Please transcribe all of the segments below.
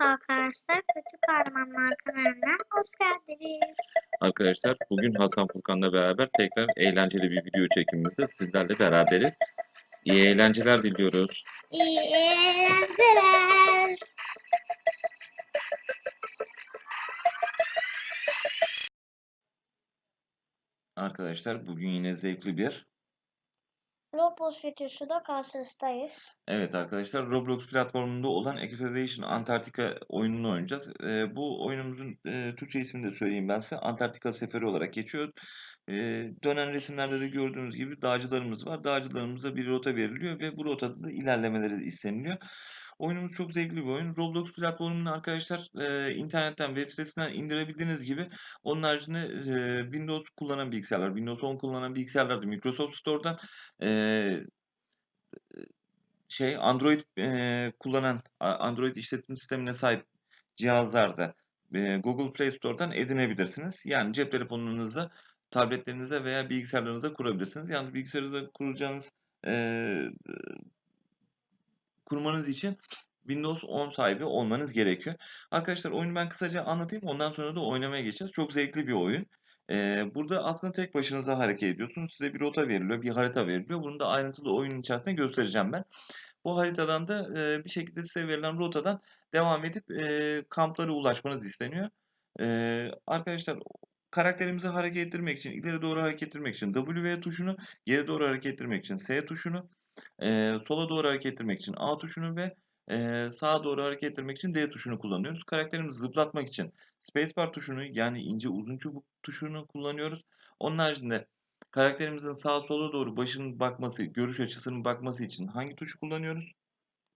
arkadaşlar. Kötü Kahramanlar kanalına hoş geldiniz. Arkadaşlar bugün Hasan Furkan'la beraber tekrar eğlenceli bir video çekimimizde sizlerle beraberiz. İyi eğlenceler diliyoruz. İyi eğlenceler. Arkadaşlar bugün yine zevkli bir Roblox videosunda karşınızdayız. Evet arkadaşlar Roblox platformunda olan Expedition Antarktika oyununu oynayacağız. Ee, bu oyunumuzun e, Türkçe ismini de söyleyeyim ben size. Antarktika Seferi olarak geçiyor. Ee, dönen resimlerde de gördüğünüz gibi dağcılarımız var. Dağcılarımıza bir rota veriliyor ve bu rotada da ilerlemeleri isteniliyor. Oyunumuz çok zevkli bir oyun. Roblox platformunu arkadaşlar e, internetten, web sitesinden indirebildiğiniz gibi onun haricinde e, Windows kullanan bilgisayarlar, Windows 10 kullanan bilgisayarlar da Microsoft Store'dan e, şey Android eee, kullanan Android işletim sistemine sahip cihazlarda eee, Google Play Store'dan edinebilirsiniz. Yani cep telefonunuza, tabletlerinize veya bilgisayarlarınıza kurabilirsiniz. Yalnız bilgisayarınıza kuracağınız eee, kurmanız için Windows 10 sahibi olmanız gerekiyor. Arkadaşlar oyunu ben kısaca anlatayım. Ondan sonra da oynamaya geçeceğiz. Çok zevkli bir oyun. Eee, burada aslında tek başınıza hareket ediyorsunuz. Size bir rota veriliyor, bir harita veriliyor. Bunu da ayrıntılı oyunun içerisinde göstereceğim ben. Bu haritadan da eee, bir şekilde size verilen rotadan devam edip eee, kamplara ulaşmanız isteniyor. Eee, arkadaşlar karakterimizi hareket ettirmek için, ileri doğru hareket ettirmek için W tuşunu, geri doğru hareket ettirmek için S tuşunu, eee, sola doğru hareket ettirmek için A tuşunu ve eee, sağa doğru hareket ettirmek için D tuşunu kullanıyoruz. Karakterimizi zıplatmak için spacebar tuşunu yani ince uzun çubuk tuşunu kullanıyoruz. Onun haricinde karakterimizin sağa sola doğru başının bakması, görüş açısının bakması için hangi tuşu kullanıyoruz?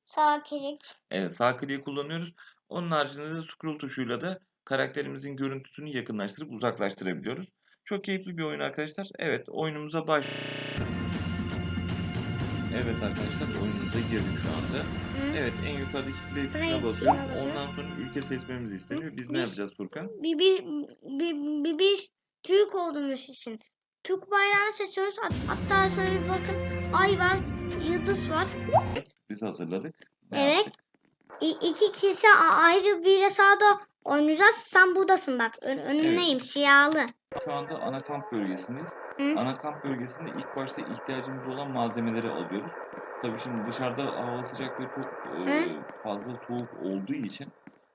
Sağ klik. Evet, sağ kliği kullanıyoruz. Onun haricinde de scroll tuşuyla da karakterimizin görüntüsünü yakınlaştırıp uzaklaştırabiliyoruz. Çok keyifli bir oyun arkadaşlar. Evet, oyunumuza baş. Evet arkadaşlar, oyunumuza girdik şu anda. Hı? Evet, en yukarıdaki play tuşuna basıyoruz. Ondan sonra ülke seçmemiz isteniyor. Biz ne Biz- yapacağız Furkan? Bir, bir, bir, bir, biz Türk olduğumuz için Türk bayrağını seçiyoruz. Hat- Hatta şöyle bir bakın ay var, yıldız var. Biz hazırladık. Ne Evet. yaptık? İki kişi a- ayrı bir sahada oynayacağız. Sen buradasın bak. Ön- önündeyim siyahlı. Şu anda ana kamp bölgesindeyiz. Hı? Ana kamp bölgesinde ilk başta ihtiyacımız olan malzemeleri alıyoruz. Tabii şimdi dışarıda hava sıcaklığı çok e, fazla soğuk olduğu için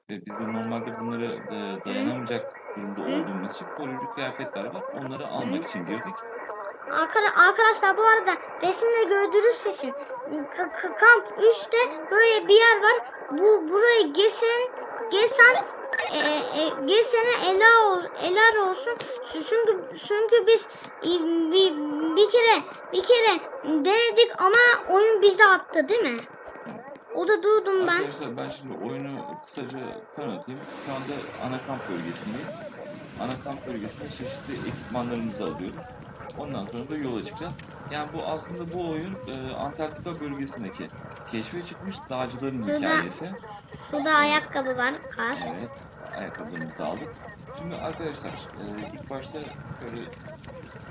ve biz de normalde bunlara e, dayanamayacak durumda olduğumuz için koruyucu kıyafetler var. Onları almak için girdik. Arkada- Arkadaşlar bu arada resimde gördüğünüz k- kamp 3'te böyle bir yer var. Bu burayı geçen geçen e, e, geçene ela ol, eler olsun. Çünkü çünkü biz e, bir, bir kere bir kere denedik ama oyun bizi attı değil mi? O da durdum ben. Arkadaşlar ben şimdi oyunu kısaca tanıtayım. Şu anda ana kamp bölgesindeyiz. Ana kamp bölgesinde çeşitli ekipmanlarımızı alıyoruz. Ondan sonra da yola çıkacağız. Yani bu aslında bu oyun e, Antarktika bölgesindeki keşfe çıkmış dağcıların Burada- hikayesi. Şurada ayakkabı var kar. Evet, ayakkabılarımızı aldık. Şimdi arkadaşlar e, ilk başta şöyle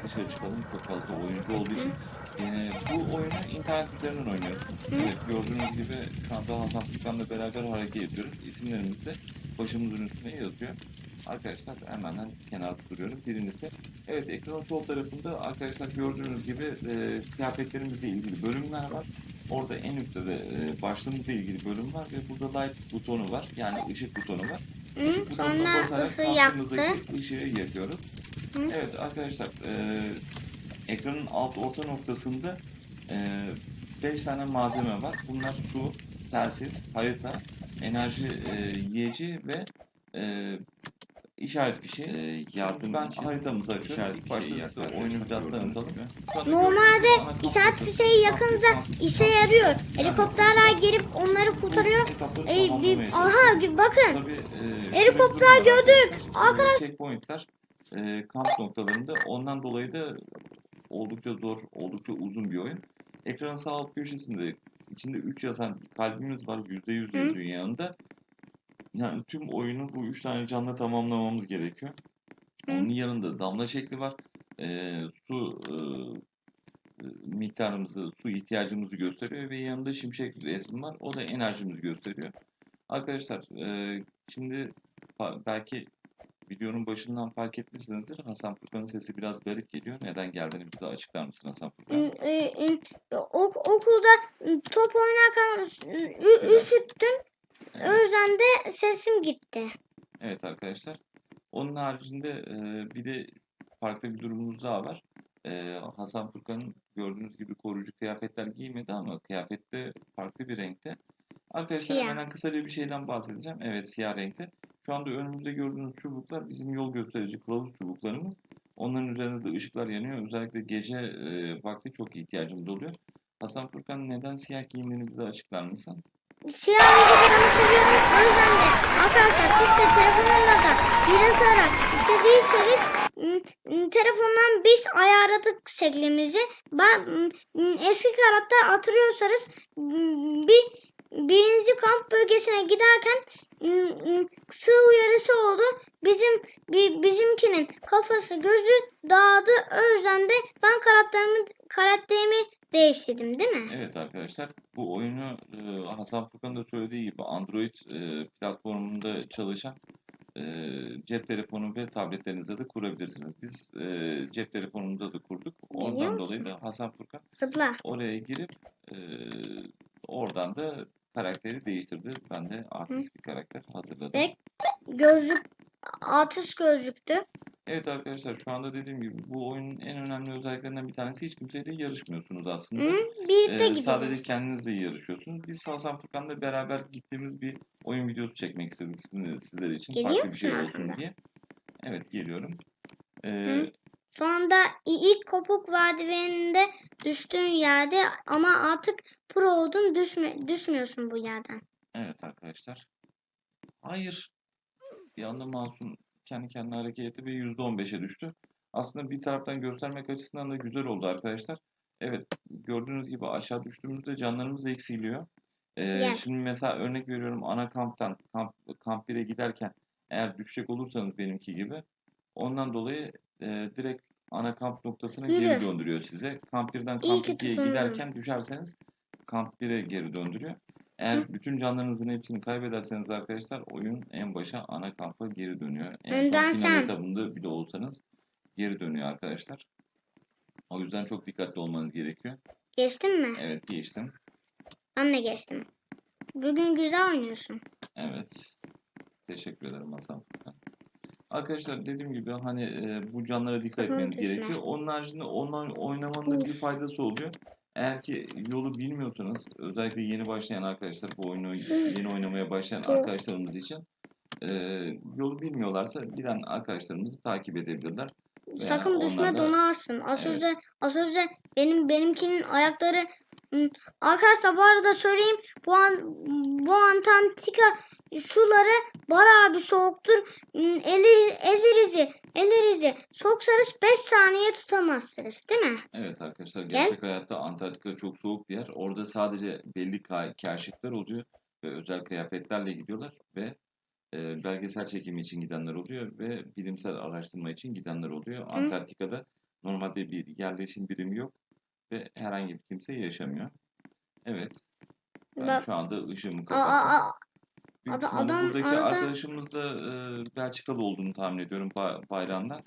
dışarı çıkalım. Çok fazla oyuncu olduğu için. E, bu oyunu internet üzerinden oynuyoruz. Evet, gördüğünüz gibi anda Hasan Furkan'la beraber hareket ediyoruz. İsimlerimiz de başımızın üstüne yazıyor. Arkadaşlar hemen hemen kenarda duruyorum. Birincisi, evet ekranın sol tarafında arkadaşlar gördüğünüz gibi e, kıyafetlerimizle ilgili bölümler var. Orada en üstte de e, başlığımızla ilgili bölüm var ve burada light butonu var. Yani ışık butonu var. Hı? Sonra ısı yaktı. ışığı yakıyoruz. Hı. Evet arkadaşlar e, ekranın alt orta noktasında 5 tane malzeme var. Bunlar su, telsiz, harita, enerji e, yiyeci ve e, işaret bir şey. Ee, yardım ben için haritamızı açıyorum. işaret İlk bir başta şey size oyunu biraz tanıtalım. Normalde işaret noktası- fişeği kamp yakınca işe yarıyor. Helikopterler gelip onları kurtarıyor. E, bir, çalışıyoruz. aha bir bakın. E, Helikopter bir gördük. arkadaşlar. Arkadaş- Checkpointler e, kamp noktalarında ondan dolayı da oldukça zor, oldukça uzun bir oyun. Ekranın sağ alt köşesinde içinde 3 yazan kalbimiz var. %100 Hı. yazıyor yanında. Yani tüm oyunu bu 3 tane canla tamamlamamız gerekiyor. Hı. Onun yanında damla şekli var. E, su e, e, miktarımızı, su ihtiyacımızı gösteriyor ve yanında şimşek resmi var. O da enerjimizi gösteriyor. Arkadaşlar eee, şimdi belki videonun başından fark etmişsinizdir. Hasan Furkan'ın sesi biraz garip geliyor. Neden geldiğini bize açıklar mısın Hasan Furkan? E, ok- okulda top oynarken ü- ü- Evet. O yüzden de sesim gitti. Evet arkadaşlar. Onun haricinde eee, bir de farklı bir durumumuz daha var. Eee, Hasan Furkan'ın gördüğünüz gibi koruyucu kıyafetler giymedi ama kıyafette farklı bir renkte. Arkadaşlar Siyah. hemen kısaca bir şeyden bahsedeceğim. Evet siyah renkte. Şu anda önümüzde gördüğünüz çubuklar bizim yol gösterici kılavuz çubuklarımız. Onların üzerinde de ışıklar yanıyor. Özellikle gece eee, vakti çok ihtiyacımız oluyor. Hasan Furkan neden siyah giyindiğini bize açıklar mısın? Siyah renkleri seviyorum. O yüzden de arkadaşlar siz de telefonlarla da bilgisayara istediyseniz m, m, telefondan biz ayarladık şeklimizi. Ben eski karakter hatırlıyorsanız m, bir birinci kamp bölgesine giderken m, m, sığ uyarısı oldu. Bizim bi- bizimkinin kafası gözü dağıldı. O yüzden de ben karakterimi karakterimi değiştirdim değil mi? Evet arkadaşlar bu oyunu e, Hasan Furkan'ın da söylediği gibi Android e, platformunda çalışan e, cep telefonu ve tabletlerinizde de kurabilirsiniz. Biz e, cep telefonumuzda da kurduk. Musun? dolayı da Hasan Furkan Zıpla. oraya girip e, oradan da karakteri değiştirdi. Ben de artist bir karakter hazırladım. Ve gözlük atış gözlüktü. Evet arkadaşlar şu anda dediğim gibi bu oyunun en önemli özelliklerinden bir tanesi hiç kimseyle yarışmıyorsunuz aslında. Hı? Birlikte Ee, gideceğiz. sadece kendinizle yarışıyorsunuz. Biz Hasan Furkan'la beraber gittiğimiz bir oyun videosu çekmek istedik sizler için. Geliyor Farklı bir şey olsun diye. Evet geliyorum. Ee, Hı. Şu anda ilk kopuk merdiveninde düştüğün yerde ama artık pro oldun düşme, düşmüyorsun bu yerden. evet arkadaşlar. Hayır. Bir anda Masum kendi kendine hareket etti ve %15'e düştü. Aslında bir taraftan göstermek açısından da güzel oldu arkadaşlar. Evet gördüğünüz gibi aşağı düştüğümüzde canlarımız eksiliyor. Ee, Gel. şimdi mesela örnek veriyorum ana kamptan kamp, kamp 1'e giderken eğer düşecek olursanız benimki gibi ondan dolayı e, direkt ana kamp noktasına Yürü. geri döndürüyor size. Kamp 1'den İyi kamp ki 2'ye tutundun. giderken düşerseniz kamp 1'e geri döndürüyor. Eğer Hı. bütün canlarınızın hepsini kaybederseniz arkadaşlar oyun en başa ana kampa geri dönüyor. En Önden sen. etabında bile olsanız geri dönüyor arkadaşlar. O yüzden çok dikkatli olmanız gerekiyor. Geçtin mi? Evet geçtim. Ben de geçtim. Bugün güzel oynuyorsun. Evet. Teşekkür ederim Hasan. Arkadaşlar dediğim gibi hani e, bu canlara dikkat Sakın etmeniz düşme. gerekiyor. Onun haricinde online oynamanın da bir faydası oluyor. Eğer ki yolu bilmiyorsanız özellikle yeni başlayan arkadaşlar bu oyunu yeni oynamaya başlayan arkadaşlarımız için e, yolu bilmiyorlarsa bilen arkadaşlarımızı takip edebilirler. Sakın düşme onlar da- donarsın. Az Evet. önce benim benimkinin ayakları Arkadaşlar bu arada söyleyeyim bu an bu Antarktika suları bayağı bir soğuktur. Hı, Eli, elinizi elinizi soksanız 5 saniye tutamazsınız değil mi? Evet arkadaşlar Gel. gerçek hayatta Antarktika çok soğuk bir yer. Orada sadece belli ka- kaşifler oluyor ve özel kıyafetlerle gidiyorlar ve e, belgesel çekimi için gidenler oluyor ve bilimsel araştırma için gidenler oluyor. Antarktika'da normalde bir yerleşim birimi yok ve herhangi bir kimse yaşamıyor. Evet. Ben Bak- şu anda ışığımı kapattım. aa, aa. Büyük Ada- ihtimalle adam buradaki arada- arkadaşımız da e, Belçikalı olduğunu tahmin ediyorum ba- bayrağından.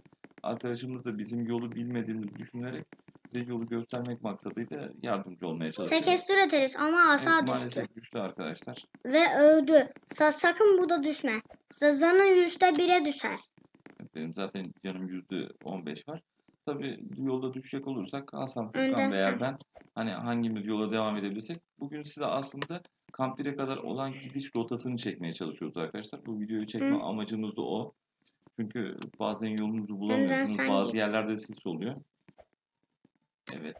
Arkadaşımız da bizim yolu bilmediğimizi düşünerek bize yolu göstermek maksadıyla yardımcı olmaya çalışıyor. Sekestür ederiz ama asa Evet, düştü. maalesef düştü arkadaşlar. Ve öldü. Sa sakın burada düşme. Zazanın yüzde bire düşer. Benim zaten canım yüzde 15 var. Tabii yolda düşecek olursak Hasan Furkan veya ben hani hangimiz yola devam edebilirsek bugün size aslında kamp 1'e kadar olan gidiş rotasını çekmeye çalışıyoruz arkadaşlar. Bu videoyu çekme Hı. amacımız da o. Çünkü bazen yolunuzu Önden bulamıyorsunuz. sen Bazı git. yerlerde sis oluyor. Evet.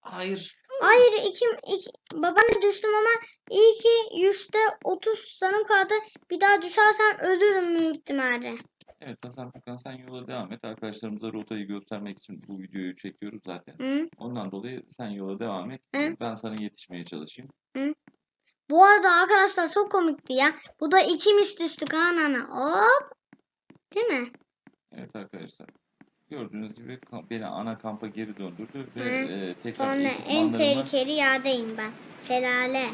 Hayır. Hayır iki, iki babana düştüm ama iyi ki yüzde otuz sanım kaldı. Bir daha düşersem ölürüm büyük ihtimalle. Evet Hasan Furkan sen yola devam et. Arkadaşlarımıza rotayı göstermek için bu videoyu çekiyoruz zaten. Hı? Ondan dolayı sen yola devam et. Hı. Ben sana yetişmeye çalışayım. Bu arada arkadaşlar çok komikti ya. Bu da ikimiz düştük anana. Hop. Değil mi? Evet arkadaşlar. Gördüğünüz gibi beni ana kampa geri döndürdü ve Hı. e, tekrar Sonra en tehlikeli yerdeyim ben. Şelale.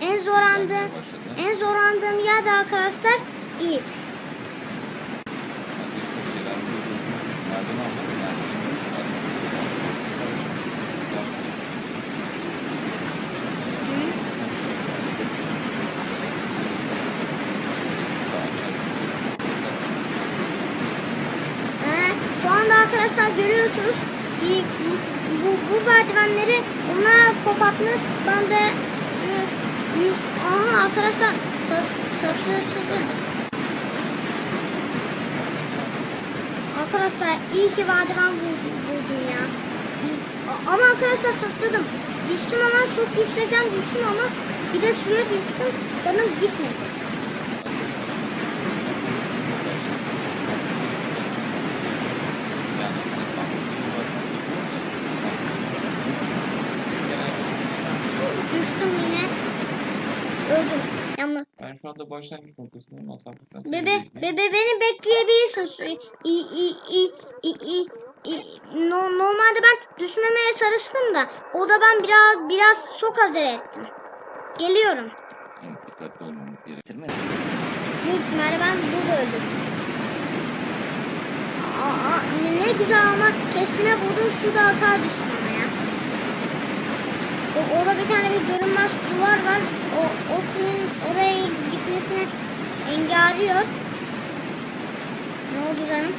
En zorlandığım Başladı. en zorlandığım yerde arkadaşlar ip. Hadi çok şeyler görüyoruz. Merdiven almadım, merdiven. Ee, şu anda arkadaşlar görüyorsunuz ip, bu, bu merdivenleri kapatmış. Ben de yüz, aha arkadaşlar sas, sası sası. Arkadaşlar iyi ki merdiven buldum, buldum ya. Ama arkadaşlar sasladım. Düştüm ama çok yüksekten düştüm ama bir de suya düştüm. Canım gitmedi. Düştüm yine. Öldüm. Yalnız Ben şu anda başlangıç noktasındayım. Asaflıktan Bebe, bebe beni bekleyebilirsin. Su- İ, i, i, i, i, i- no, normalde ben düşmemeye çalıştım da o da ben biraz biraz çok acele ettim. Geliyorum. Evet, dikkatli olmamız gerekir mi? Büyük ihtimalle ben burada öldüm. Aa, ne, ne güzel ama kestime vurdum düştüm ama ya. O, orada bir tane bir görünmez duvar var. O, o suyun oraya gitmesini engelliyor. Ne oldu canım?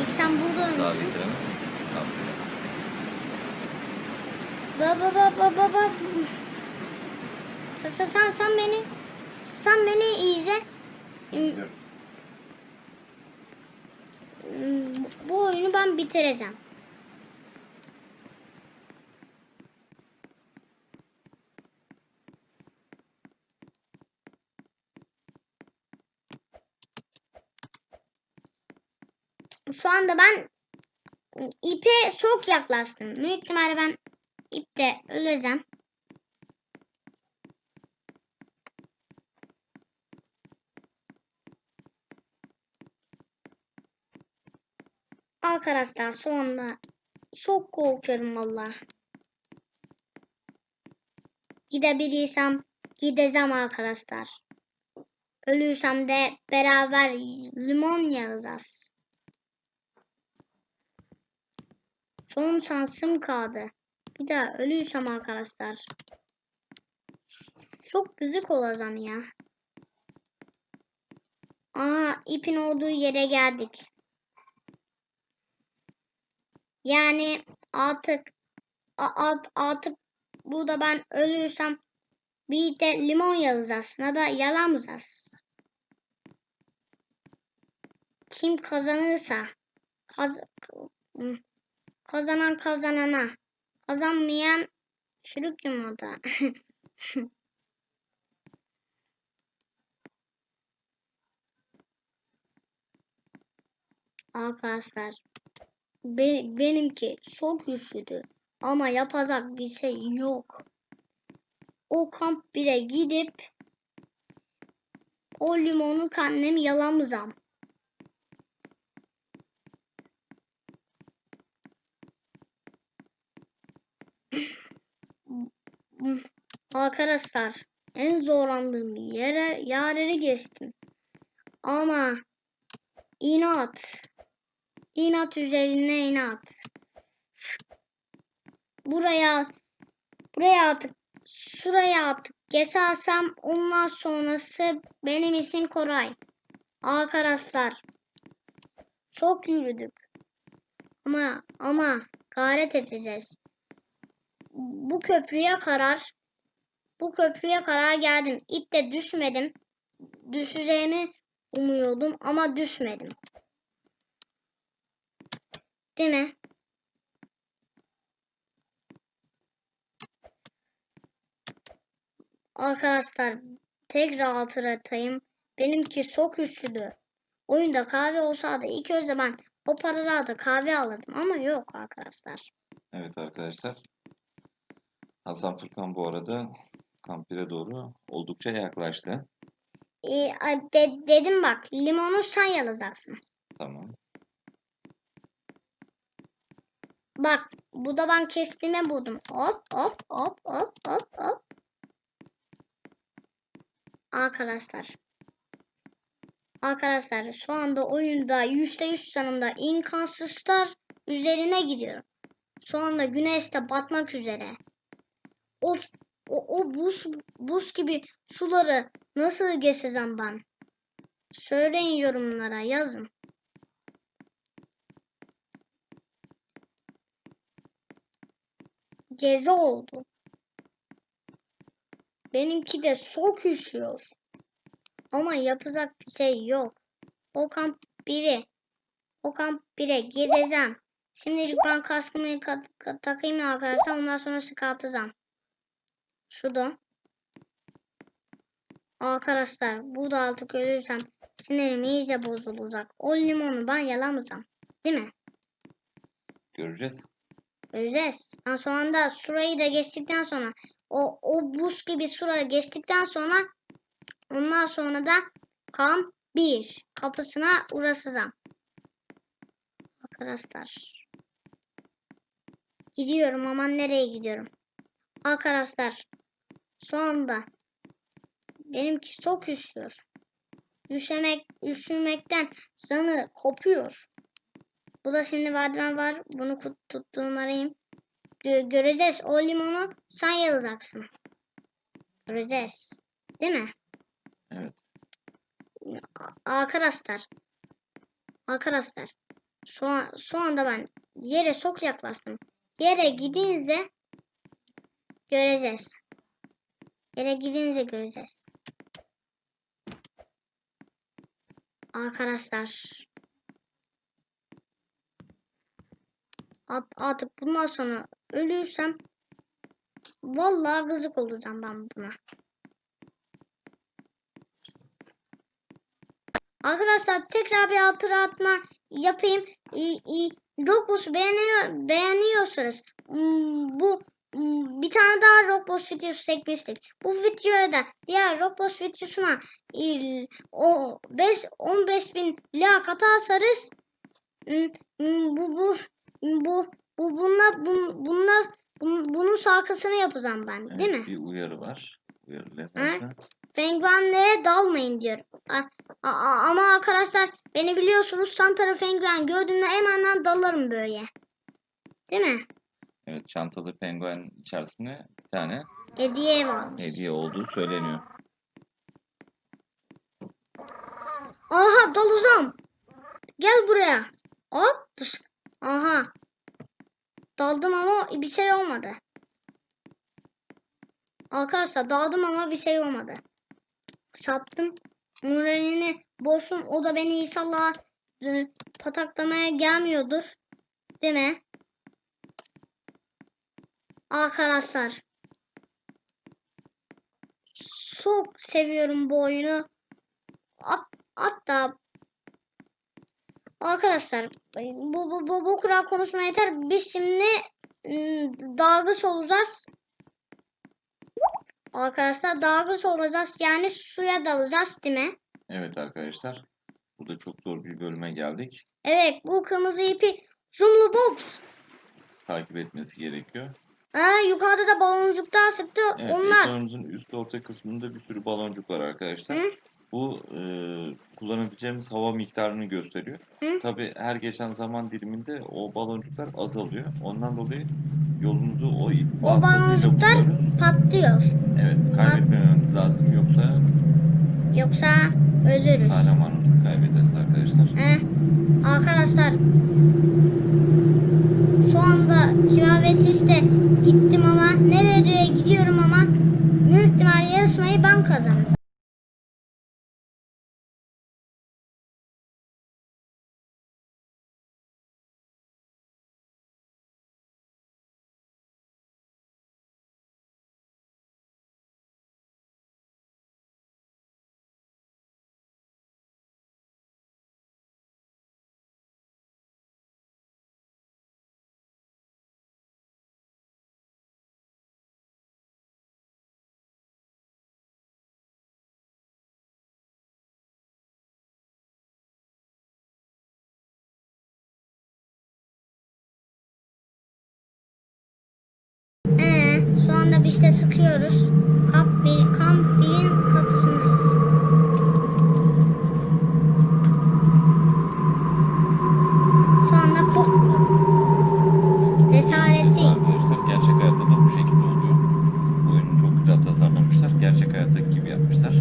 İlk sen burada ölmüşsün. Ba ba ba ba ba ba. Sen, sen, sen, sen beni sen beni izle. Hmm, Bu oyunu ben bitireceğim. Şu anda ben ipe çok yaklaştım. Büyük ihtimalle ben ipte öleceğim. Arkadaşlar şu anda çok korkuyorum valla. Gidebilirsem gideceğim arkadaşlar. Ölürsem de beraber limon yazacağız. Son şansım kaldı. Bir daha ölürsem arkadaşlar. Çok gıcık olacağım ya. Aha ipin olduğu yere geldik. Yani artık art- artık burada ben ölürsem bir de limon yazacağız. Ya da yalamayacağız. Kim kazanırsa kaz kazanan kazanana kazanmayan çürük yumurta. Arkadaşlar be- benimki çok güçlüdü ama yapacak bir şey yok. O kamp bire gidip o limonu kendim yalamayacağım. Arkadaşlar en zorlandığım yere yerleri geçtim. Ama inat. İnat üzerine inat. Buraya buraya artık şuraya artık geçersem ondan sonrası benim için Koray. Arkadaşlar çok yürüdük. Ama ama gayret edeceğiz. Bu köprüye karar bu köprüye karar geldim. İpte düşmedim. Düşeceğimi umuyordum ama düşmedim. Değil mi? Arkadaşlar tekrar hatırlatayım. Benimki çok güçlüdü. Oyunda kahve olsaydı ilk önce ben o paralarda kahve alırdım ama yok arkadaşlar. Evet arkadaşlar. Hasan Furkan bu arada kampire doğru oldukça yaklaştı. A- de- dedim bak limonu sen yalayacaksın. Tamam. Bak bu da ben kestiğime buldum. Hop hop hop hop hop hop. Arkadaşlar. Arkadaşlar şu anda oyunda %100 sanımda imkansızlar üzerine gidiyorum. Şu anda güneşte batmak üzere. O, o, o buz, buz gibi suları nasıl geçeceğim ben? Söyleyin yorumlara yazın. Gezi oldu. Benimki de çok üşüyor. Ama yapacak bir şey yok. O kamp 1'e. O kamp 1'e gideceğim. Şimdilik ben kaskımı ka- ka- takayım arkadaşlar. Ondan sonra çıkartacağım. Şurada. Arkadaşlar bu da artık ölürsem sinirim iyice bozulacak. O limonu ben yalamayacağım. Değil mi? Göreceğiz. Göreceğiz. Ben şu anda şurayı da geçtikten sonra o, o buz gibi suları geçtikten sonra ondan sonra da kamp 1 kapısına uğrasacağım. Arkadaşlar. Gidiyorum ama nereye gidiyorum? Arkadaşlar. Şu anda benimki çok üşüyor. Üşümek, üşümekten sanı kopuyor. Bu da şimdi merdiven var. Bunu tuttuğum arayayım. Gö- göreceğiz. O limonu sen yalacaksın. Göreceğiz. Değil mi? Evet. Arkadaşlar. Arkadaşlar. Şu, an, şu anda ben yere çok yaklaştım. Yere gidince göreceğiz. Yere gidince göreceğiz. Arkadaşlar. Art- artık bundan sonra ölürsem vallahi gızık olacağım ben buna. Arkadaşlar tekrar bir hatırlatma yapayım. İ- i- Roblox beğeniyor, beğeniyorsanız hmm, bu bir tane daha Roblox videosu çekmiştik. Bu videoya da diğer Roblox videosuna o 5 15 bin like atarsanız hmm, hmm, bu bu bu bu bununla bun, bununla bun, bunun şarkısını yapacağım ben, evet değil mi? Bir uyarı var. Uyarı. Penguenlere dalmayın diyor. A- a- a- ama arkadaşlar beni biliyorsunuz Santara penguen gördüğümde hemen dalarım böyle. Değil mi? Evet çantalı penguen içerisinde bir tane Hediye varmış. hediye olduğu söyleniyor. Aha dalacağım. Gel buraya. Hop. dış- Aha. Daldım ama bir şey olmadı. Arkadaşlar daldım ama bir şey olmadı. Sattım. Moralini boşum. O da beni inşallah e, pataklamaya gelmiyordur. Değil mi? Arkadaşlar. Çok seviyorum bu oyunu. Hat- Hatta Arkadaşlar bu bu bu, bu kadar konuşma yeter. Biz şimdi ım, dalgıç olacağız. Arkadaşlar dalgıç olacağız. Yani suya dalacağız değil mi? Evet arkadaşlar. Burada çok zor bir bölüme geldik. Evet bu kırmızı ipi zoomlu bobs. Takip etmesi gerekiyor. Ha, yukarıda da baloncuklar sıktı. Evet, Onlar. ekranımızın üst orta kısmında bir sürü baloncuk var arkadaşlar. Hı? Bu e, kullanabileceğimiz hava miktarını gösteriyor. Hı? Tabi her geçen zaman diliminde o baloncuklar azalıyor. Ondan dolayı yolumuzu o ip O baloncuklar patlıyor. Evet kaybetmememiz lazım yoksa Yoksa ölürüz. kahramanımızı kaybederiz arkadaşlar. Eh, arkadaşlar şu anda Kivavetiste gittim ama nereye gidiyorum ama büyük ihtimal yarışmayı ben kazanacağım. Anda biz de sıkıyoruz. Kamp, bir, kamp birin kapısındayız. Şu anda kokmuyor. Cesaret değil. Arkadaşlar gerçek hayatta da bu şekilde oluyor. Oyunu çok güzel tasarlamışlar. Gerçek hayattaki gibi yapmışlar.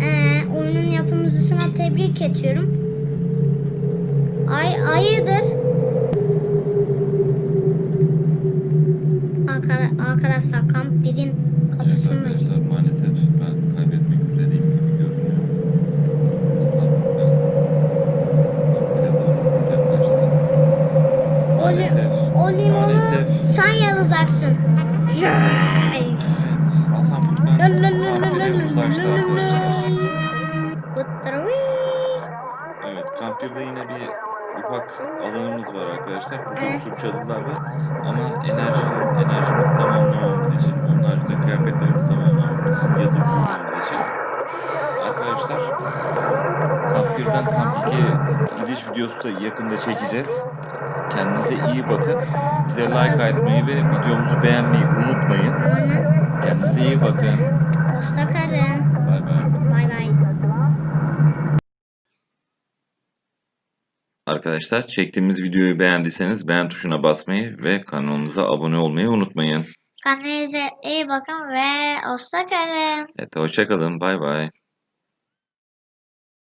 Ee, oyunun yapımcısına tebrik ediyorum. Ay ayıdır. Arkadaşlar, kamp birin Evet kapısındayız. arkadaşlar maalesef ben kaybetmek üzereyim gibi görünüyor. Hasan ben doğru. O, li- Maalesef. o limonu sen yalacaksın. Yay! Arkadaşlar. Bir sürü çadırlar var. Ama enerji enerjimizi tamamlamamız için, onun haricinde kıyafetlerimizi tamamlamamız için, yatıp uyumamız için. Arkadaşlar kamp 1'den kamp 2'ye gidiş videosu da yakında çekeceğiz. Kendinize iyi bakın. Bize like atmayı ve videomuzu beğenmeyi unutmayın. Kendinize iyi bakın. Hoşça kalın. Bay bay. Bay bay. Arkadaşlar çektiğimiz videoyu beğendiyseniz beğen tuşuna basmayı ve kanalımıza abone olmayı unutmayın. Kendinize iyi bakın ve hoşça kalın. Evet hoşçakalın. Bay bay.